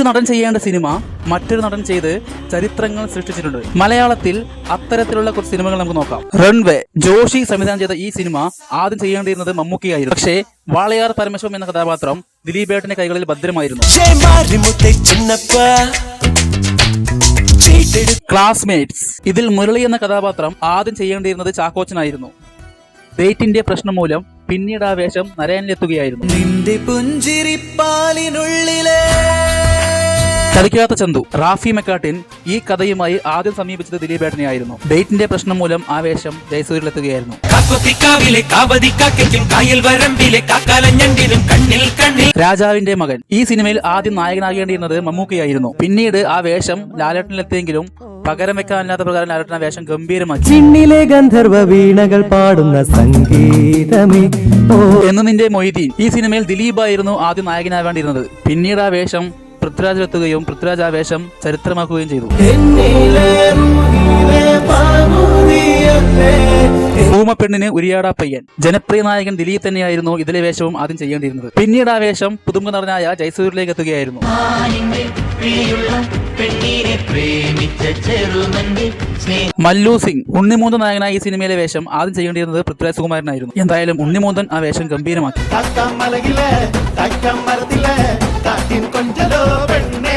ഒരു നടൻ ചെയ്യേണ്ട സിനിമ മറ്റൊരു നടൻ ചെയ്ത് ചരിത്രങ്ങൾ സൃഷ്ടിച്ചിട്ടുണ്ട്. മലയാളത്തിൽ അത്തരത്തിലുള്ള കുറച്ച് സിനിമകൾ നമുക്ക് നോക്കാം. റൺവേ ജോഷി സംവിധാനം ചെയ്ത ഈ സിനിമ ആദ്യം ചെയ്യേണ്ടിയിരുന്നത് മമ്മൂക്കിയായിരുന്നു. പക്ഷേ വാളയാർ പരമശിവം എന്ന കഥാപാത്രം ദിലീപേട്ടന്റെ കൈകളിൽ ഭദ്രമായിരുന്നു. ക്ലാസ്മേറ്റ്സ് ഇതിൽ മുരളി എന്ന കഥാപാത്രം ആദ്യം ചെയ്യേണ്ടിയിരുന്നത് ചാക്കോച്ചനായിരുന്നു. ഡേറ്റിന്റെ പ്രശ്നം മൂലം പിന്നീട് ആ വേഷം നരയനിലെത്തുകയായിരുന്നു നിന്റെ ചതിക്കാത്ത ചന്തു റാഫി മെക്കാട്ടിൻ ഈ കഥയുമായി ആദ്യം സമീപിച്ചത് ദിലീപേട്ടനെയായിരുന്നു ഡേറ്റിന്റെ പ്രശ്നം മൂലം ആവേശം വേഷം ജയസൂരിലെത്തുകയായിരുന്നു രാജാവിന്റെ മകൻ. ഈ സിനിമയിൽ ആദ്യം നായകനാകേണ്ടിയിരുന്നത് മമ്മൂക്കയായിരുന്നു. പിന്നീട് ആ വേഷം ലാലേട്ടനിലെത്തിയെങ്കിലും പകരം വെക്കാനില്ലാത്ത പ്രകാരം ലാലേട്ടൻ ആ വേഷം ഗംഭീരമാക്കി. ചിണ്ണിലെ ഗന്ധർവ വീണകൾ പാടുന്ന സംഗീതമേ. എന്ന് നിന്റെ മൊയ്തീൻ. ഈ സിനിമയിൽ ദിലീപായിരുന്നു ആദ്യം നായകനാവേണ്ടിയിരുന്നത്. പിന്നീട് ആ വേഷം പൃഥ്വിരാജിലെത്തുകയും പൃഥ്വിരാജ് ആ വേഷം ചരിത്രമാക്കുകയും ചെയ്തു. ഊമപ്പെണ്ണിന് ഉരിയാടാ പയ്യൻ. ജനപ്രിയ നായകൻ ദിലീപ് തന്നെയായിരുന്നു ഇതിലെ വേഷവും ആദ്യം ചെയ്യേണ്ടിയിരുന്നത്. പിന്നീട് ആ വേഷം പുതുമുഖ നടനായ ജയ്സൂരിലേക്ക് എത്തുകയായിരുന്നു. മല്ലു സിംഗ് ഉണ്ണിമൂന്തൻ നായകനായ ഈ സിനിമയിലെ വേഷം ആദ്യം ചെയ്യേണ്ടിയിരുന്നത് പൃഥ്വിരാജ് സുകുമാരനായിരുന്നു. എന്തായാലും ഉണ്ണിമൂന്തൻ ആ വേഷം ഗംഭീരമാക്കി. కొంచెం